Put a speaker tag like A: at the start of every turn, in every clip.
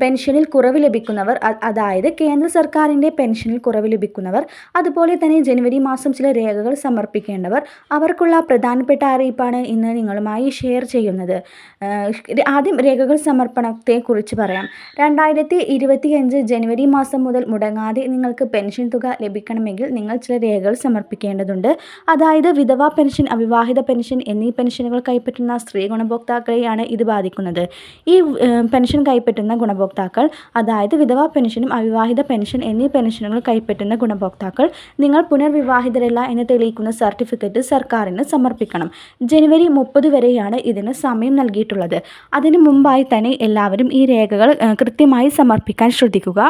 A: പെൻഷനിൽ കുറവ് ലഭിക്കുന്നവർ അതായത് കേന്ദ്ര സർക്കാരിന്റെ പെൻഷനിൽ കുറവ് ലഭിക്കുന്നവർ അതുപോലെ തന്നെ ജനുവരി മാസം ചില രേഖകൾ സമർപ്പിക്കേണ്ടവർ അവർക്കുള്ള പ്രധാനപ്പെട്ട അറിയിപ്പാണ് ഇന്ന് നിങ്ങളുമായി ഷെയർ ചെയ്യുന്നത്. ആദ്യം രേഖകൾ സമർപ്പണത്തെക്കുറിച്ച് പറയാം. രണ്ടായിരത്തി ഇരുപത്തിയഞ്ച് ജനുവരി മാസം മുതൽ മുടങ്ങാതെ നിങ്ങൾക്ക് പെൻഷൻ തുക ലഭിക്കണമെങ്കിൽ നിങ്ങൾ ചില രേഖകൾ സമർപ്പിക്കേണ്ടതുണ്ട്. അതായത് വിധവാ പെൻഷൻ അവിവാഹിത പെൻഷൻ എന്നീ പെൻഷനുകൾ കൈപ്പറ്റുന്ന സ്ത്രീ ഗുണഭോക്താക്കളെയാണ് ഇത് ബാധിക്കുന്നത്. ഈ പെൻഷൻ കൈപ്പറ്റുന്ന ഗുണഭോക്താക്കൾ അതായത് വിധവാ പെൻഷനും അവിവാഹിത പെൻഷൻ എന്നീ പെൻഷനുകൾ കൈപ്പറ്റുന്ന ഗുണഭോക്താക്കൾ നിങ്ങൾ പുനർവിവാഹിതരല്ല എന്ന് തെളിയിക്കുന്ന സർട്ടിഫിക്കറ്റ് സർക്കാരിന് സമർപ്പിക്കണം. ജനുവരി മുപ്പത് വരെയാണ് ഇതിന് സമയം നൽകിയിട്ടുള്ളത്. അതിനു മുമ്പായി തന്നെ എല്ലാവരും ഈ രേഖകൾ കൃത്യമായി സമർപ്പിക്കാൻ ശ്രദ്ധിക്കുക.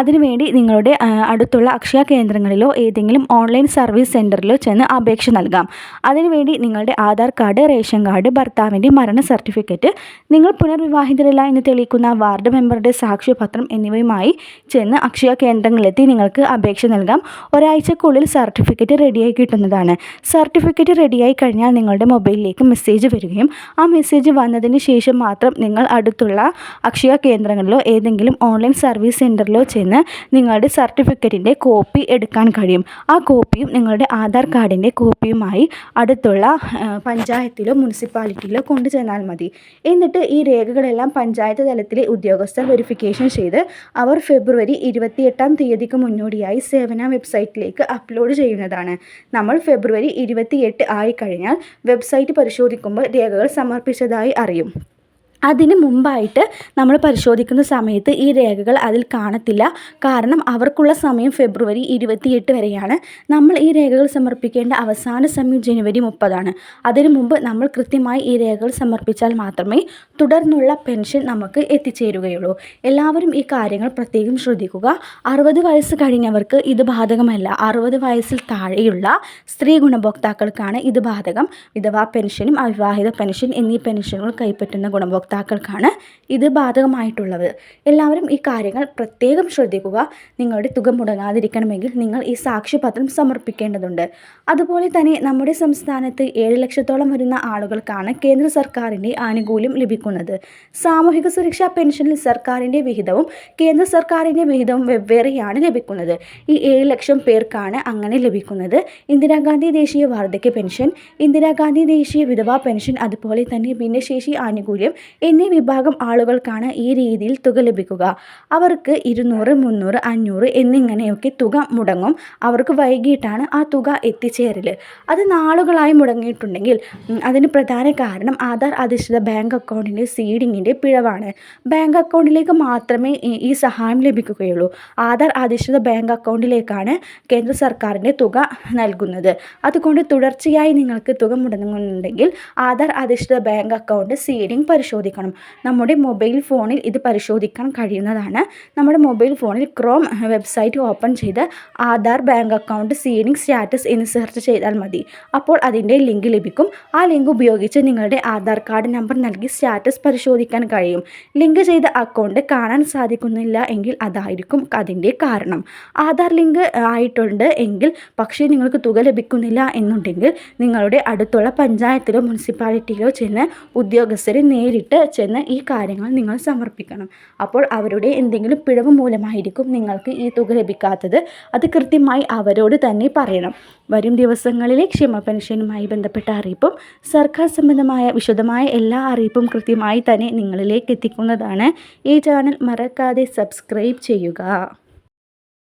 A: അതിനുവേണ്ടി നിങ്ങളുടെ അടുത്തുള്ള അക്ഷയ കേന്ദ്രങ്ങളിലോ ഏതെങ്കിലും ഓൺലൈൻ സർവീസ് സെന്ററിലോ ചെന്ന് അപേക്ഷ നൽകാം. അതിനുവേണ്ടി നിങ്ങളുടെ ആധാർ കാർഡ് റേഷൻ കാർഡ് ഭർത്താവിന്റെ മരണ സർട്ടിഫിക്കറ്റ് നിങ്ങൾ പുനർവിവാഹിതരല്ല എന്ന് തെളിയിക്കുന്ന വാർഡ് മെമ്പറുടെ സാക്ഷ്യപത്രം എന്നിവയുമായി ചെന്ന് അക്ഷയ കേന്ദ്രങ്ങളിലെത്തി നിങ്ങൾക്ക് അപേക്ഷ നൽകാം. ഒരാഴ്ചക്കുള്ളിൽ സർട്ടിഫിക്കറ്റ് റെഡിയായി കിട്ടുന്നതാണ്. സർട്ടിഫിക്കറ്റ് റെഡിയായി കഴിഞ്ഞാൽ നിങ്ങളുടെ മൊബൈലിലേക്ക് മെസ്സേജ് വരികയും ആ മെസ്സേജ് വന്നതിന് ശേഷം മാത്രം നിങ്ങൾ അടുത്തുള്ള അക്ഷയ കേന്ദ്രങ്ങളിലോ ഏതെങ്കിലും ഓൺലൈൻ സർവീസ് സെന്ററിലോ ചെന്ന് നിങ്ങളുടെ സർട്ടിഫിക്കറ്റിന്റെ കോപ്പി എടുക്കാൻ കഴിയും. ആ കോപ്പിയും നിങ്ങളുടെ ആധാർ കാർഡിന്റെ കോപ്പിയുമായി അടുത്തുള്ള പഞ്ചായത്തിലോ മുനിസിപ്പാലിറ്റിയിലോ കൊണ്ടു ചെന്നാൽ മതി. എന്നിട്ട് ഈ രേഖകളെല്ലാം പഞ്ചായത്ത് തലത്തിലെ ഉദ്യോഗസ്ഥർ വെരിഫിക്കേഷൻ ചെയ്ത് അവർ ഫെബ്രുവരി ഇരുപത്തിയെട്ടാം തീയതിക്ക് മുന്നോടിയായി സേവന വെബ്സൈറ്റിലേക്ക് അപ്ലോഡ് ചെയ്യുന്നതാണ്. നമ്മൾ ഫെബ്രുവരി ഇരുപത്തിയെട്ട് ആയി കഴിഞ്ഞാൽ വെബ്സൈറ്റ് പരിശോധിക്കുമ്പോൾ രേഖകൾ സമർപ്പിച്ചതായി അറിയും. അതിന് മുമ്പായിട്ട് നമ്മൾ പരിശോധിക്കുന്ന സമയത്ത് ഈ രേഖകൾ അതിൽ കാണത്തില്ല. കാരണം അവർക്കുള്ള സമയം ഫെബ്രുവരി ഇരുപത്തിയെട്ട് വരെയാണ്. നമ്മൾ ഈ രേഖകൾ സമർപ്പിക്കേണ്ട അവസാന സമയം ജനുവരി മുപ്പതാണ്. അതിനു മുമ്പ് നമ്മൾ കൃത്യമായി ഈ രേഖകൾ സമർപ്പിച്ചാൽ മാത്രമേ തുടർന്നുള്ള പെൻഷൻ നമുക്ക് എത്തിച്ചേരുകയുള്ളൂ. എല്ലാവരും ഈ കാര്യങ്ങൾ പ്രത്യേകം ശ്രദ്ധിക്കുക. അറുപത് വയസ്സ് കഴിഞ്ഞവർക്ക് ഇത് ബാധകമല്ല. അറുപത് വയസ്സിൽ താഴെയുള്ള സ്ത്രീ ഗുണഭോക്താക്കൾക്കാണ് ഇത് ബാധകം. വിധവാ പെൻഷനും അവിവാഹിത പെൻഷൻ എന്നീ പെൻഷനുകൾ കൈപ്പറ്റുന്ന ഗുണഭോക്താക്കൾക്കാണ് ഇത് ബാധകമായിട്ടുള്ളത്. എല്ലാവരും ഈ കാര്യങ്ങൾ പ്രത്യേകം ശ്രദ്ധിക്കുക. നിങ്ങളുടെ തുക മുടങ്ങാതിരിക്കണമെങ്കിൽ നിങ്ങൾ ഈ സാക്ഷ്യപത്രം സമർപ്പിക്കേണ്ടതുണ്ട്. അതുപോലെ തന്നെ നമ്മുടെ സംസ്ഥാനത്ത് ഏഴ് ലക്ഷത്തോളം വരുന്ന ആളുകൾക്കാണ് കേന്ദ്ര സർക്കാരിന്റെ ആനുകൂല്യം ലഭിക്കുന്നത്. സാമൂഹിക സുരക്ഷാ പെൻഷനിൽ സർക്കാരിന്റെ വിഹിതവും കേന്ദ്ര സർക്കാരിന്റെ വിഹിതവും വെവ്വേറെയാണ് ലഭിക്കുന്നത്. ഈ ഏഴ് ലക്ഷം പേർക്കാണ് അങ്ങനെ ലഭിക്കുന്നത്. ഇന്ദിരാഗാന്ധി ദേശീയ വാർദ്ധക്യ പെൻഷൻ ഇന്ദിരാഗാന്ധി ദേശീയ വിധവാ പെൻഷൻ അതുപോലെ തന്നെ ഭിന്നശേഷി ആനുകൂല്യം എന്നീ വിഭാഗം ആളുകൾക്കാണ് ഈ രീതിയിൽ തുക ലഭിക്കുക. അവർക്ക് ഇരുന്നൂറ് മുന്നൂറ് അഞ്ഞൂറ് എന്നിങ്ങനെയൊക്കെ തുക മുടങ്ങും. അവർക്ക് വൈകിട്ടാണ് ആ തുക എത്തിച്ചേരൽ അത് നാളുകളായി മുടങ്ങിയിട്ടുണ്ടെങ്കിൽ അതിന് പ്രധാന കാരണം ആധാർ അധിഷ്ഠിത ബാങ്ക് അക്കൗണ്ടിന്റെ സീഡിങ്ങിന്റെ പിഴവാണ്. ബാങ്ക് അക്കൗണ്ടിലേക്ക് മാത്രമേ ഈ- സഹായം ലഭിക്കുകയുള്ളൂ. ആധാർ അധിഷ്ഠിത ബാങ്ക് അക്കൗണ്ടിലേക്കാണ് കേന്ദ്ര സർക്കാരിന്റെ തുക നൽകുന്നത്. അതുകൊണ്ട് തുടർച്ചയായി നിങ്ങൾക്ക് തുക മുടങ്ങുന്നുണ്ടെങ്കിൽ ആധാർ അധിഷ്ഠിത ബാങ്ക് അക്കൗണ്ട് സീഡിംഗ് പരിശോധിക്കണം. നമ്മുടെ മൊബൈൽ ഫോണിൽ ഇത് പരിശോധിക്കാൻ കഴിയുന്നതാണ്. നമ്മുടെ മൊബൈൽ ഫോണിൽ ക്രോം വെബ്സൈറ്റ് ഓപ്പൺ ചെയ്ത് Aadhaar bank account seeding status എന്ന് സെർച്ച് ചെയ്താൽ മതി. അപ്പോൾ അതിന്റെ ലിങ്ക് ലഭിക്കും. ആ ലിങ്ക് ഉപയോഗിച്ച് നിങ്ങളുടെ ആധാർ കാർഡ് നമ്പർ നൽകി സ്റ്റാറ്റസ് പരിശോധിക്കാൻ കഴിയും. ലിങ്ക് ചെയ്ത അക്കൗണ്ട് കാണാൻ സാധിക്കുന്നില്ല എങ്കിൽ അതായിരിക്കും അതിന്റെ കാരണം. ആധാർ ലിങ്ക് ആയിട്ടുണ്ട് എങ്കിൽ പക്ഷേ നിങ്ങൾക്ക് തുക ലഭിക്കുന്നില്ല എന്നുണ്ടെങ്കിൽ നിങ്ങളുടെ അടുത്തുള്ള പഞ്ചായത്തിലോ മുനിസിപ്പാലിറ്റിയിലോ ചെന്ന് ഉദ്യോഗസ്ഥരെ നേരിട്ട് ചെന്ന് ഈ കാര്യങ്ങൾ നിങ്ങൾ സമർപ്പിക്കണം. അപ്പോൾ അവരുടെ എന്തെങ്കിലും പിഴവ് മൂലമായിരിക്കും നിങ്ങൾക്ക് ഈ തുക ലഭിക്കാത്തത്. അത് കൃത്യമായി അവരോട് തന്നെ പറയണം. വരും ദിവസങ്ങളിലെ ക്ഷമ പെൻഷനുമായി ബന്ധപ്പെട്ട അറിയിപ്പും സർക്കാർ സംബന്ധമായ വിശദമായ എല്ലാ അറിയിപ്പും കൃത്യമായി തന്നെ നിങ്ങളിലേക്ക് എത്തിക്കുന്നതാണ്. ഈ ചാനൽ മറക്കാതെ സബ്സ്ക്രൈബ് ചെയ്യുക.